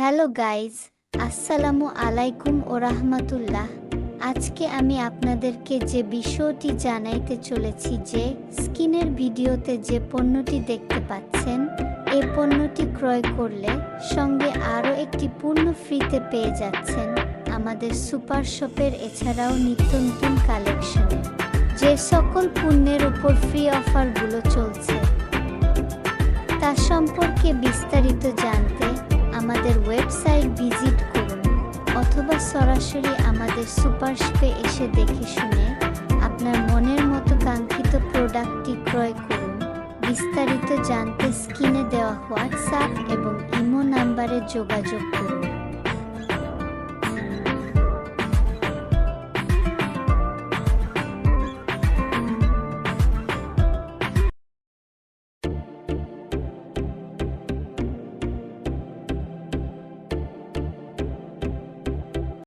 Hello guys, আসসালামু আলাইকুম ও রাহমাতুল্লাহ। আজকে আমি আপনাদেরকে যে বিষয়টি জানাইতে চলেছি যে স্কিনের ভিডিওতে যে পণ্যটি দেখতে পাচ্ছেন, এই পণ্যটি ক্রয় করলে সঙ্গে আরও একটি পূর্ণ ফ্রিতে পেয়ে যাচ্ছেন আমাদের সুপার শপের এছাড়াও নিত্য নতুন কালেকশনের যে সকল পণ্যের উপর ফ্রি অফারগুলো চলছে, তা সম্পর্কে বিস্তারিত জানতে সরাসরি আমাদের সুপার শপে এসে দেখে শুনে আপনার মনের মতো কাঙ্ক্ষিত প্রোডাক্টটি ক্রয় করুন। বিস্তারিত জানতে স্ক্রিনে দেওয়া হোয়াটসঅ্যাপ এবং ইমো নাম্বারে যোগাযোগ করুন।